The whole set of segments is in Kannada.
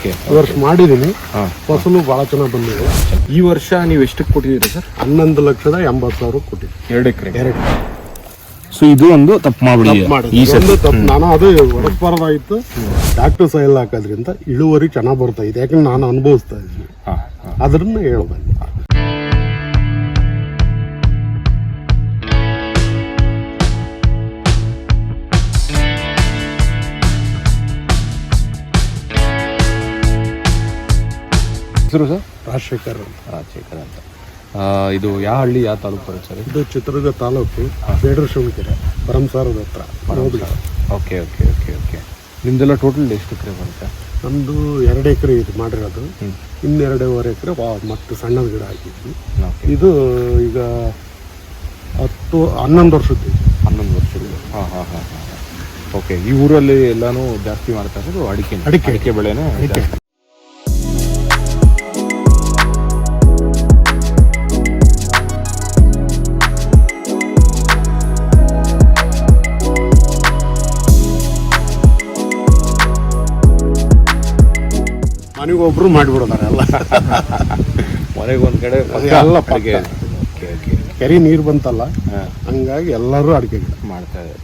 ಓಕೆ ಈ ವರ್ಷ ಮಾಡಿದ್ದೀನಿ. ಫಸಲು ಬಹಳ ಚೆನ್ನಾಗಿ ಬಂದಿದೆ. ಈ ವರ್ಷ ನೀವು ಎಷ್ಟಕ್ಕೆ ಕೊಟ್ಟಿದ್ದೀರಿ ಸರ್? ಹನ್ನೊಂದು ಲಕ್ಷದ ಎಂಬತ್ತು ಸಾವಿರ ಕೊಟ್ಟಿದ್ದೆ ಎರಡು ಎಕರೆ. ಎರಡು. ಸೊ ಇದು ಒಂದು ತಪ್ಪು ಮಾಡಿ ಈ ಒಂದು ತಪ್ಪು. ನಾನು ಅದು ಹೊರಬಾರ್ದಾಯ್ತು ಡಾಕ್ಟರ್ ಸೈಲ್ ಹಾಕೋದ್ರಿಂದ ಇಳುವರಿ ಚೆನ್ನಾಗಿ ಬರ್ತಾ ಇದೆ. ಯಾಕಂದ್ರೆ ನಾನು ಅನುಭವಿಸ್ತಾ ಇದ್ದೀನಿ. ಅದನ್ನ ಹೇಳ್ದೆ. ಹೆಸರು ಸರ್? ರಾಜಶೇಖರ್ ಅಂತ. ರಾಜಶೇಖರ್ ಅಂತ. ಇದು ಯಾವ ಹಳ್ಳಿ ಯಾವ ತಾಲೂಕು ಬರುತ್ತೆ ಸರ್ ಇದು? ಚಿತ್ರದುರ್ಗ ತಾಲೂಕು ಬೇಡರ ಶಿವನಕೆರೆ ಭರಮಸಾರದ ಹತ್ರ ಓಕೆ ಓಕೆ ಓಕೆ ಓಕೆ. ನಿಮ್ದೆಲ್ಲ ಟೋಟಲ್ ಎಷ್ಟು ಎಕರೆ ಬರುತ್ತೆ? ನಮ್ಮದು ಎರಡು ಎಕರೆ ಇದು ಮಾಡಿರೋದು. ಇನ್ನೆರಡೂವರೆ ಎಕರೆ ಮತ್ತು ಸಣ್ಣದ ಗಿಡ ಹಾಕಿದ್ವಿ. ಇದು ಈಗ ಹತ್ತು ಹನ್ನೊಂದು ವರ್ಷದ್ದು ಹನ್ನೊಂದು ವರ್ಷದ್ದು. ಹಾಂ ಹಾಂ ಹಾಂ ಹಾಂ ಓಕೆ ಈ ಊರಲ್ಲಿ ಎಲ್ಲಾನು ಜಾಸ್ತಿ ಮಾಡ್ತಾ ಇರೋದು ಅಡಿಕೆ. ಅಡಿಕೆ. ಅಡಿಕೆ ಬೆಳೆನೇ ಮನೆಗೊಬ್ರು ಮಾಡಿಬಿಡೋದಾರೆ ಎಲ್ಲ. ಮನೆಗೆ ಒಂದ್ ಕಡೆ ಎಲ್ಲ. ಅಡಿಕೆ ಓಕೆ ಕೆರೆ ನೀರು ಬಂತಲ್ಲ ಹಂಗಾಗಿ ಎಲ್ಲರೂ ಅಡಿಕೆ ಗಿಡ. ಮಾಡ್ತಾ ಇದ್ದಾರೆ.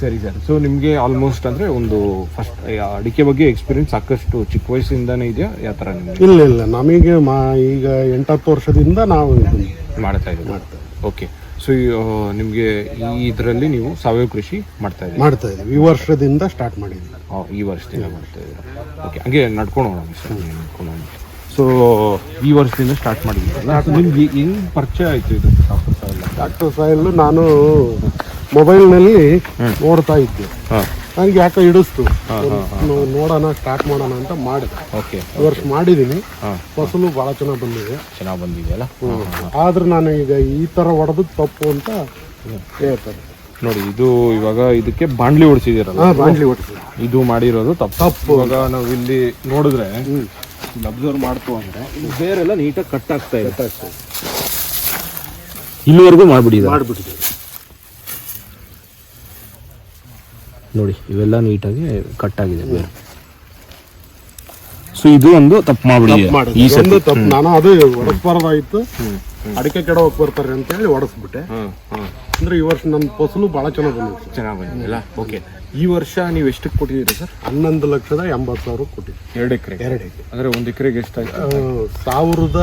ಸರಿ ಸರ್. ಸೊ ನಿಮಗೆ ಆಲ್ಮೋಸ್ಟ್ ಅಂದರೆ ಒಂದು ಫಸ್ಟ್ ಅಡಿಕೆ ಬಗ್ಗೆ ಎಕ್ಸ್ಪೀರಿಯನ್ಸ್ ಸಾಕಷ್ಟು ಚಿಕ್ಕ ವಯಸ್ಸಿಂದಾನೇ ಇದೆಯಾ? ಯಾವ ಥರ ನಿಮಗೆ? ಇಲ್ಲ ಇಲ್ಲ. ನಮಗೆ ಮಾ ಈಗ ಎಂಟತ್ತು ವರ್ಷದಿಂದ ನಾವು ಮಾಡ್ತಾ ಇದ್ದೀವಿ ಮಾಡ್ತಾ ಓಕೆ. ಸೊ ನಿಮಗೆ ಈ ಇದರಲ್ಲಿ ನೀವು ಸಾವಯವ ಕೃಷಿ ಮಾಡ್ತಾ ಇದ್ದೀವಿ ಮಾಡ್ತಾ ಇದ್ದೀವಿ. ಈ ವರ್ಷದಿಂದ ಸ್ಟಾರ್ಟ್ ಮಾಡಿದ್ವಿ ಈ ವರ್ಷದಿಂದ ಮಾಡ್ತಾ ಇದ್ದೀರಾ? ಓಕೆ ಹಂಗೆ ನಡ್ಕೊಂಡು ಹೋಗೋಣ ಸರ್ ನಡ್ಕೊಂಡು ಸೊ ಈ ವರ್ಷದಿಂದ ಸ್ಟಾರ್ಟ್ ಮಾಡಿದ್ದೀರಲ್ಲ ನಿಮ್ಗೆ ಹೆಂಗ್ ಪರಿಚಯ ಆಯಿತು ಇದು ಡಾಕ್ಟರ್ ಸಾಯಿಲ್ ಡಾಕ್ಟರ್ ಸಾಯಿಲ್ ನಾನು ಮೊಬೈಲ್ನಲ್ಲಿ ನೋಡ್ತಾ ಇದ್ದೆ. ಹಾಂ. ನನಗೆ ಯಾಕೋ ಹಿಡಿಸ್ತು. ನೋಡೋಣ ಸ್ಟಾರ್ಟ್ ಮಾಡೋಣ ಅಂತ ಮಾಡಿದೆ. ಓಕೆ ಈ ವರ್ಷ ಮಾಡಿದ್ದೀನಿ ಫಸಲು ಭಾಳ ಚೆನ್ನಾಗಿ ಬಂದಿದೆ. ಚೆನ್ನಾಗಿ ಬಂದಿದೆಯಲ್ಲ ಆದ್ರೆ ನಾನು ಈಗ ಈ ಥರ ಹೊಡೆದು ತಪ್ಪು ಅಂತ ಹೇಳ್ತಾರೆ. ನೋಡಿ ಇದು ಇವಾಗ ಇದಕ್ಕೆ ಬಾಂಡ್ಲಿ ಓಡಿಸಿದಿರಲ್ಲ ಬಾಂಡ್ಲಿ ಓಡಿಸಿದ ಇದು ಮಾಡಿರೋದು ತಪ್ಪು. ತಪ್ಪು. ಇವಾಗ ನಾವು ಇಲ್ಲಿ ನೋಡಿದ್ರೆ ಅಬ್ಸರ್ವ್ ಮಾಡ್ತು ಅಂದ್ರೆ ಬೇರೆಲ್ಲ ನೀಟಾಗಿ ಕಟ್ ಆಗ್ತಾ ಇದೆ. ಇಲ್ಲಿವರೆಗೂ ಮಾಡ್ಬಿಡಿ ಮಾಡಿಬಿಟ್ಟಿದೆ ನೋಡಿ ಇವೆಲ್ಲ ನೀಟಾಗಿ ಕಟ್ ಆಗಿದೆ ಬೇರೆ. ಸೊ ಇದು ಒಂದು ತಪ್ಪು ಮಾಡ್ಬಿಡಿ. ಈ ಮಾಡಿದೆ. ಸತಿ ಒಂದು ತಪ್ಪು. ನಾನು ಅದು ಅಡಿಕೆ ಕೆಡ ಹೋಗಿ ಬರ್ತಾರೆ ಅಂತ ಹೇಳಿ ಹ್ಮ್. ಅಂದ್ರೆ ಈ ವರ್ಷ ನನ್ನ ಫಸಲು ಬಹಳ ಚೆನ್ನಾಗಿ ಬಂದಿದೆ. ಚೆನ್ನಾಗಿ ಬಂದಿಲ್ಲ ಓಕೆ ಈ ವರ್ಷ ನೀವು ಎಷ್ಟಕ್ಕೆ ಕೊಟ್ಟಿದ್ದೀರಿ ಸರ್? ಹನ್ನೊಂದು ಲಕ್ಷದ ಎಂಬತ್ತು ಸಾವಿರ ಕೊಟ್ಟಿದ್ದೀರಿ ಎರಡು ಎಕರೆ. ಎರಡು ಎಕರೆ. ಅಂದ್ರೆ ಒಂದು ಎಕರೆಗೆ ಎಷ್ಟಾಗ ಸಾವಿರದ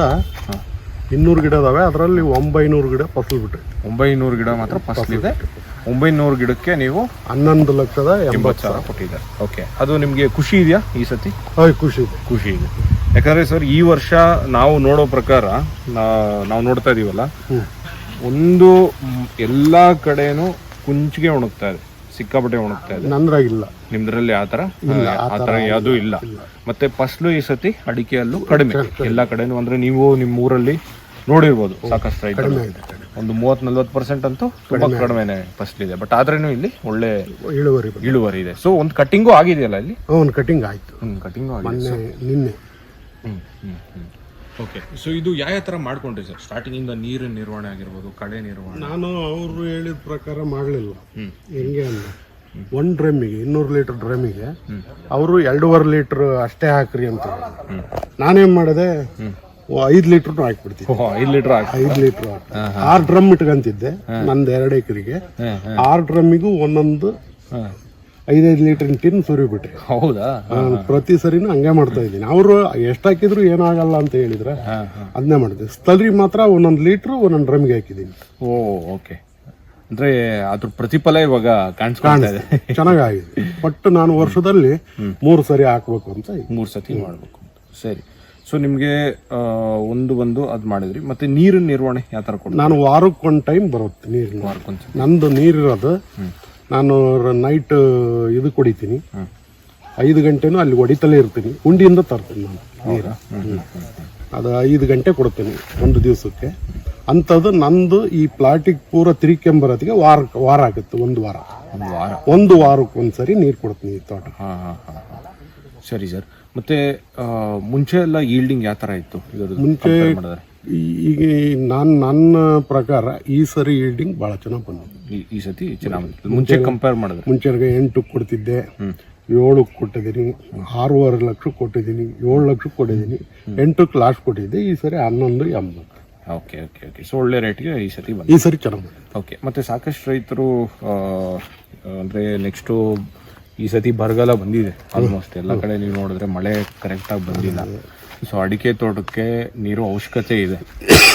ಇನ್ನೂರು ಗಿಡ ಅದಾವೆ ಅದರಲ್ಲಿ ಒಂಬೈನೂರು ಗಿಡ ಫಸಲು ಬಿಟ್ರಿ. ಒಂಬೈನೂರು ಗಿಡ ಮಾತ್ರ ಫಸಲಿದೆ ಇದೆ. ಒಂಬೈನೂರು ಗಿಡಕ್ಕೆ ನೀವು ಹನ್ನೊಂದು ಲಕ್ಷದ ಎಂಬತ್ತು ಸಾವಿರ. ಕೊಟ್ಟಿದ್ದಾರೆ. ಓಕೆ ಅದು ನಿಮಗೆ ಖುಷಿ ಇದೆಯಾ ಈ ಸತಿ? ಹಾಯ್ ಖುಷಿ ಇದೆ. ಖುಷಿ ಇದೆ. ಯಾಕಂದರೆ ಸರ್ ಈ ವರ್ಷ ನಾವು ನೋಡೋ ಪ್ರಕಾರ ನಾವು ನೋಡ್ತಾ ಇದೀವಲ್ಲ ಒಂದು ಎಲ್ಲ ಕಡೆನೂ ಕುಂಚಿಗೆ ಒಣಗ್ತಾ ಇದೆ. ಸಿಕ್ಕಾಪಟ್ಟೆ ಒಣಗ್ತಾ ಇದೆ. ನಂದ್ರಾಗಿಲ್ಲ. ನಿಮ್ದ್ರಲ್ಲಿ ಆ ಥರ? ಆ ಥರ ಯಾವುದೂ ಇಲ್ಲ. ಮತ್ತೆ ಫಸ್ಲು ಈ ಸತಿ ಅಡಿಕೆಯಲ್ಲೂ ಕಡಿಮೆ. ಎಲ್ಲ ಕಡೆನೂ ಅಂದ್ರೆ ನೀವು ನಿಮ್ಮ ಊರಲ್ಲಿ ನೋಡಿರ್ಬೋದು. ಸಾಕಷ್ಟು ರೈತರು. ಒಂದು ಮೂವತ್ತು ನಲ್ವತ್ತು ಪರ್ಸೆಂಟ್ ಅಂತೂ ತುಂಬಾ ಕಡಿಮೆನೆ ಫಸ್ಟ್ ಇದೆ ಬಟ್ ಆದ್ರೂ ಇಲ್ಲಿ ಒಳ್ಳೆ ಇಳುವರಿ ಇಳುವರಿ ಇದೆ. ಸೊ ಒಂದು ಕಟ್ಟಿಂಗು ಆಗಿದೆಯಲ್ಲ ಇಲ್ಲಿ? ಒಂದು ಕಟಿಂಗ್ ಆಯ್ತು. ಒಂದು ಕಟ್ಟಿಂಗು ಆಗಿದೆ. ನಿನ್ನೆ. ಓಕೆ ಸೊ ಇದು ಯಾವ ಥರ ಮಾಡ್ಕೊಂಡ್ರಿ ಸರ್? ಸ್ಟಾರ್ಟಿಂಗಿಂದ ನೀರಿನ ನಿರ್ವಹಣೆ ಆಗಿರ್ಬೋದು ಕಳೆ ನಿರ್ವಹಣೆ. ನಾನು ಅವರು ಹೇಳಿದ ಪ್ರಕಾರ ಮಾಡಲಿಲ್ಲ. ಹೆಂಗೆ ಅಂದ್ರೆ ಒಂದು ಡ್ರಮ್ಮಿಗೆ ಇನ್ನೂರು ಲೀಟ್ರ್ ಡ್ರಮ್ಮಿಗೆ ಅವರು ಎರಡೂವರೆ ಲೀಟರ್ ಅಷ್ಟೇ ಹಾಕ್ರಿ ಅಂತ ನಾನೇನ್ ಮಾಡಿದೆ? ಐದು ಹಾಕ್ಬಿಡ್ತೀನಿ. ಲೀಟರ್ ಹಾಕ್ಬಿಡ್ತೀವಿ ಐದ್ ಲೀಟರ್ ಆರ್ ಡ್ರಮ್ ಇಟ್ಕೊಂತಿದ್ದೆ ನಂದು ಎರಡು ಎಕರೆಗೆ. ಆರು ಡ್ರಮ್ಮಿಗೂ ಒಂದೊಂದು ಐದೈದು ಲೀಟರ್ ಟಿನ್ ಸುರಿಬಿಟ್ರಿ. ಹೌದಾ? ಪ್ರತಿ ಸರಿನೂ ಹಂಗೆ ಮಾಡ್ತಾ ಇದ್ದೀನಿ. ಅವರು ಎಷ್ಟು ಹಾಕಿದ್ರು ಏನಾಗಲ್ಲ ಅಂತ ಹೇಳಿದ್ರೆ ಅದನ್ನೇ ಮಾಡಿದೆ ಸ್ಥಳರಿ ಮಾತ್ರ ಒಂದೊಂದು ಲೀಟ್ರು ಒಂದೊಂದು ಡ್ರಮ್ಗೆ ಹಾಕಿದ್ದೀನಿ. Oh okay. ಅಂದ್ರೆ ಅದ್ರ ಪ್ರತಿಫಲ ಇವಾಗ ಕಾಣಿಸ್ಕೊಂಡಿದೆ ಇದೆ. ಚೆನ್ನಾಗಾಗಿದೆ. ಬಟ್ ನಾನು ವರ್ಷದಲ್ಲಿ ಮೂರು ಸರಿ ಹಾಕ್ಬೇಕು ಅಂತ. ಮೂರು ಸತಿ ಮಾಡಬೇಕು ಸರಿ. ಸೊ ನಿಮಗೆ ಒಂದು ಒಂದು ಅದು ಮಾಡಿದ್ರಿ. ಮತ್ತೆ ನೀರಿನ ನಿರ್ವಹಣೆ ಯಾವ ಥರ ಕೊಡ್ತೀವಿ ನಾನು ವಾರಕ್ಕೊಂದು ಟೈಮ್ ಬರುತ್ತೆ ನೀರಿನ. ವಾರಕ್ಕೊಂದು ನಂದು ನೀರಿರೋದು ನಾನು ನೈಟ್ ಇದು ಕುಡಿತೀನಿ. ಐದು ಗಂಟೆನೂ ಅಲ್ಲಿ ಹೊಡಿತಲೇ ಇರ್ತೀನಿ. ಉಂಡಿಯಿಂದ ತರ್ತೀನಿ ನಾನು ನೀರು. ಅದು ಐದು ಗಂಟೆ ಕೊಡ್ತೀನಿ ಒಂದು ದಿವಸಕ್ಕೆ. ಅಂಥದ್ದು ನಂದು ಈ ಪ್ಲಾಟಿಗೆ ಪೂರ ತಿರ್ಕೊಂಬರೋದಿಗೆ ವಾರ ವಾರ ಆಗುತ್ತೆ ಒಂದು ವಾರ. ಒಂದು ವಾರ. ಒಂದು ವಾರಕ್ಕೆ ಒಂದ್ಸರಿ ನೀರು ಕೊಡ್ತೀನಿ ಈ ತೋಟ. ಸರಿ ಸರ್. ಮತ್ತೆ ಮುಂಚೆ ಎಲ್ಲ ಈಲ್ಡಿಂಗ್ ಯಾವ ಥರ ಇತ್ತು? ಇದರದ್ದು ಮುಂಚೆ compare ಮಾಡಿದ್ರೆ. ಈಗ ನಾನು ನನ್ನ ಪ್ರಕಾರ ಈ ಸರಿ ಈಲ್ಡಿಂಗ್ ಭಾಳ ಚೆನ್ನಾಗಿ ಬಂದಿದೆ ಈ- ಈ ಸತಿ ಚೆನ್ನಾಗಿ ಮುಂಚೆ ಕಂಪೇರ್ ಮಾಡಿದ್ರೆ. ಮುಂಚೆಗೆ ಎಂಟು ಕೊಡ್ತಿದ್ದೆ ಏಳಕ್ಕೆ ಕೊಟ್ಟಿದ್ದೀನಿ ಆರೂವರೆ ಲಕ್ಷ ಕೊಟ್ಟಿದ್ದೀನಿ ಏಳು ಲಕ್ಷ ಕೊಟ್ಟಿದ್ದೀನಿ ಎಂಟಕ್ಕೆ ಲಾಸ್ಟ್ ಕೊಟ್ಟಿದ್ದೆ ಈ ಸರಿ ಹನ್ನೊಂದು ಎಂಬತ್ತು. Okay okay okay. ಸೊ ಒಳ್ಳೆ ರೇಟ್ಗೆ ಈ ಸತಿ ಬಂದ ಈ ಸರಿ ಚೆನ್ನಾಗಿ ಬಂದಿದೆ. ಓಕೆ ಮತ್ತೆ ಸಾಕಷ್ಟು ರೈತರು ಅಂದ್ರೆ ನೆಕ್ಸ್ಟು ಈ ಸತಿ ಬರಗಾಲ ಬಂದಿದೆ ಆಲ್ಮೋಸ್ಟ್ ಎಲ್ಲ ಕಡೆ ನೀವು ನೋಡಿದ್ರೆ ಮಳೆ ಕರೆಕ್ಟಾಗಿ ಬಂದಿಲ್ಲ. ಸೊ ಅಡಿಕೆ ತೋಟಕ್ಕೆ ನೀರು ಅವಶ್ಯಕತೆ ಇದೆ.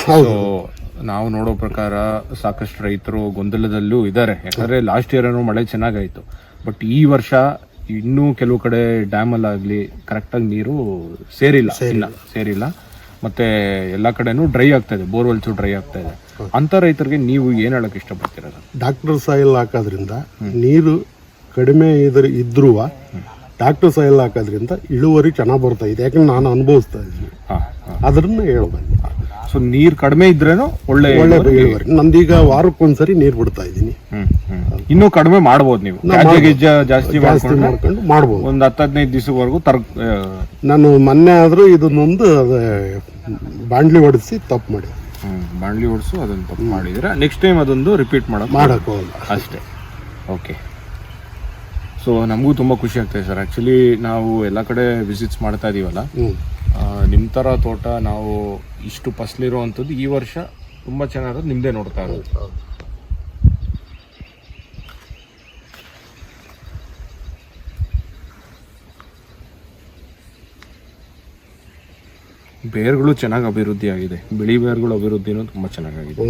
ಸೊ ನಾವು ನೋಡೋ ಪ್ರಕಾರ ಸಾಕಷ್ಟು ರೈತರು ಗೊಂದಲದಲ್ಲೂ ಇದ್ದಾರೆ. ಯಾಕಂದ್ರೆ ಲಾಸ್ಟ್ ಇಯರ್ ಏನೋ ಮಳೆ ಚೆನ್ನಾಗಾಯ್ತು. ಬಟ್ ಈ ವರ್ಷ ಇನ್ನೂ ಕೆಲವು ಕಡೆ ಡ್ಯಾಮಲ್ಲಾಗಲಿ ಕರೆಕ್ಟಾಗಿ ನೀರು ಸೇರಿಲ್ಲ ಇಲ್ಲ ಸೇರಿಲ್ಲ. ಮತ್ತೆ ಎಲ್ಲ ಕಡೆನೂ ಡ್ರೈ ಆಗ್ತಾ ಇದೆ. ಬೋರ್ವೆಲ್ಸು ಡ್ರೈ ಆಗ್ತಾ ಇದೆ. ಅಂತ ರೈತರಿಗೆ ನೀವು ಏನ್ ಹೇಳಕ್ ಇಷ್ಟಪಡ್ತೀರ ಡಾಕ್ಟರ್ ಸಾಯಿಲ್ ಹಾಕೋದ್ರಿಂದ ನೀರು ಕಡಿಮೆ ಇದ್ರ ಇದ್ರೂ ಟ್ಯಾಕ್ಟರ್ ಸಾಯಿಲ್ ಹಾಕೋದ್ರಿಂದ ಇಳುವರಿ ಚೆನ್ನಾಗಿ ಬರ್ತಾ ಇದೆ. ಯಾಕಂದ್ರೆ ನಾನು ಅನುಭವಿಸ್ತಾ ಇದ್ದೀನಿ. ಅದನ್ನ ಹೇಳ್ಬೋದು. ಸೊ ನೀರು ಕಡಿಮೆ ಇದ್ರೇನು ಒಳ್ಳೆ ಒಳ್ಳೆ ಇಳುವರಿ? ನಂದೀಗ ವಾರಕ್ಕೊಂದ್ಸರಿ ನೀರು ಬಿಡ್ತಾ ಇದ್ದೀನಿ. ಇನ್ನೂ ಕಡಿಮೆ ಮಾಡ್ಬೋದು ನೀವು. ಗಿಜ್ಜ ಜಾಸ್ತಿ ಜಾಸ್ತಿ ಮಾಡ್ಕೊಂಡು ಮಾಡ್ಬೋದು. ಒಂದು ಹತ್ತು ಹದಿನೈದು ದಿವಸವರೆಗೂ ತರ್ ನಾನು ಮೊನ್ನೆ ಆದರೂ ಇದನ್ನೊಂದು ಅದೇ ಬಾಂಡ್ಲಿ ಹೊಡೆಸಿ ತಪ್ಪು ಮಾಡಿ ಬಾಂಡ್ಲಿ ಹೊಡೆಸು ಅದನ್ನು ಅದನ್ನ ತಪ್ಪು ಮಾಡಿದ್ರೆ ನೆಕ್ಸ್ಟ್ ಟೈಮ್ ಅದೊಂದು ರಿಪೀಟ್ ಮಾಡೋದು. ಮಾಡೋಕ್ಕೋಗಲ್ಲ ಅಷ್ಟೇ. ಓಕೆ ಸೊ ನಮಗೂ ತುಂಬ ಖುಷಿ ಆಗ್ತದೆ ಸರ್. ಆ್ಯಕ್ಚುಲಿ ನಾವು ಎಲ್ಲ ಕಡೆ ವಿಸಿಟ್ಸ್ ಮಾಡ್ತಾ ಇದೀವಲ್ಲ. ನಿಮ್ಮ ಥರ ತೋಟ ನಾವು ಇಷ್ಟು ಫಸಲಿರುವಂಥದ್ದು ಈ ವರ್ಷ ತುಂಬ ಚೆನ್ನಾಗಿರೋದು ನಿಮ್ಮದೇ ನೋಡ್ತಾ ಇರೋದು. ಬೇರ್ಗಳು ಚೆನ್ನಾಗಿ ಅಭಿವೃದ್ಧಿ ಆಗಿದೆ ಬಿಳಿ ಬೇರ್ಗಳು ಅಭಿವೃದ್ಧಿನೂ ತುಂಬ ಚೆನ್ನಾಗಾಗಿದೆ.